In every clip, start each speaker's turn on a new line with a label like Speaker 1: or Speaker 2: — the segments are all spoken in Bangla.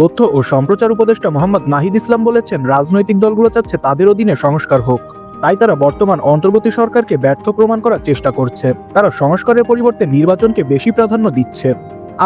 Speaker 1: তথ্য ও সম্প্রচার উপদেষ্টা মোহাম্মদ নাহিদ ইসলাম বলেছেন, রাজনৈতিক দলগুলো চাচ্ছে তাদের অধীনে সংস্কার হোক। তাই তারা বর্তমান অন্তর্বর্তী সরকারকে ব্যর্থ প্রমাণ করার চেষ্টা করছে। তারা সংস্কারের পরিবর্তে নির্বাচনকে বেশি প্রাধান্য দিচ্ছে।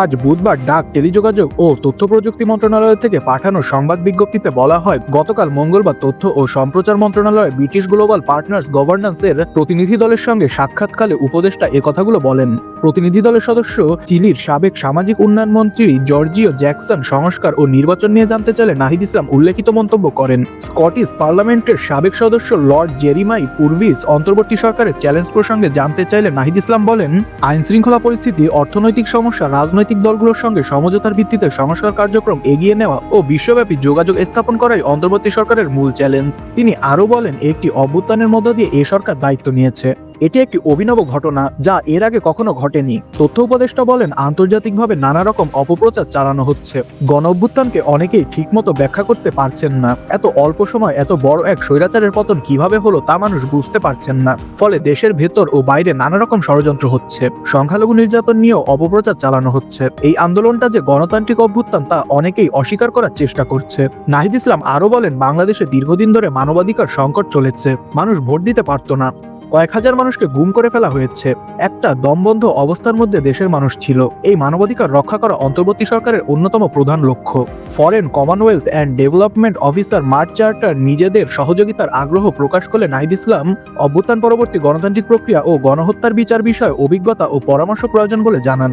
Speaker 1: আজ বুধবার ডাক, টেলিযোগাযোগ ও তথ্য প্রযুক্তি মন্ত্রণালয় থেকে পাঠানো সংবাদ বিজ্ঞপ্তিতে বলা হয়, গতকাল মঙ্গলবার তথ্য ও সম্প্রচার মন্ত্রণালয়ে ব্রিটিশ গ্লোবাল পার্টনার্স গভর্নেন্সের প্রতিনিধি দলের সঙ্গে সাক্ষাৎকালে উপদেষ্টা এ কথাগুলো বলেন। প্রতিনিধি দলের সদস্য চিলির সাবেক সামাজিক উন্নয়ন মন্ত্রী জর্জিও জ্যাকসন সংস্কার ও নির্বাচন নিয়ে জানতে চাইলে নাহিদ ইসলাম উল্লেখিত মন্তব্য করেন। স্কটিশ পার্লামেন্টের সাবেক সদস্য লর্ড জেরিমাই পুরভিস অন্তর্বর্তী সরকারের চ্যালেঞ্জ প্রসঙ্গে জানতে চাইলে নাহিদ ইসলাম বলেন আইন শৃঙ্খলা পরিস্থিতি, অর্থনৈতিক সমস্যা, রাজনৈতিক দলগুলোর সঙ্গে সমঝোতার ভিত্তিতে সংস্কার কার্যক্রম এগিয়ে নেওয়া ও বিশ্বব্যাপী যোগাযোগ স্থাপন করাই অন্তর্বর্তী সরকারের মূল চ্যালেঞ্জ। তিনি আরও বলেন, একটি অভ্যুত্থানের মধ্য দিয়ে এ সরকার দায়িত্ব নিয়েছে। এটি একটি অভিনব ঘটনা যা এর আগে কখনো ঘটেনি। তথ্য উপদেষ্টা বলেন, আন্তর্জাতিকভাবে নানা রকম অপপ্রচার চালানো হচ্ছে। গণ অভ্যুত্থানকে অনেকেই ঠিকমতো ব্যাখ্যা করতে পারছেন না। এত অল্প সময় এত বড় এক স্বৈরাচারের পতন কীভাবে হলো তা মানুষ বুঝতে পারছেন না। ফলে দেশের ভেতর ও বাইরে নানা রকম ষড়যন্ত্র হচ্ছে। সংখ্যালঘু নির্যাতন নিয়েও অপপ্রচার চালানো হচ্ছে। এই আন্দোলনটা যে গণতান্ত্রিক অভ্যুত্থান তা অনেকেই অস্বীকার করার চেষ্টা করছে। নাহিদ ইসলাম আরও বলেন, বাংলাদেশে দীর্ঘদিন ধরে মানবাধিকার সংকট চলেছে। মানুষ ভোট দিতে পারতো না। কয়েক হাজার মানুষকে গুম করে ফেলা হয়েছে। একটা দমবন্ধ অবস্থার মধ্যে দেশের মানুষ ছিল। এই মানবাধিকার রক্ষা করা অন্তর্বর্তী সরকারের অন্যতম প্রধান লক্ষ্য। Foreign Commonwealth and development officer mart চার্টার নিজেদের সহযোগিতার আগ্রহ প্রকাশ করলে নাহিদ ইসলাম অভ্যুত্থান পরবর্তী গণতান্ত্রিক প্রক্রিয়া ও গণহত্যার বিচার বিষয়ে অভিজ্ঞতা ও পরামর্শ প্রয়োজন বলে জানান।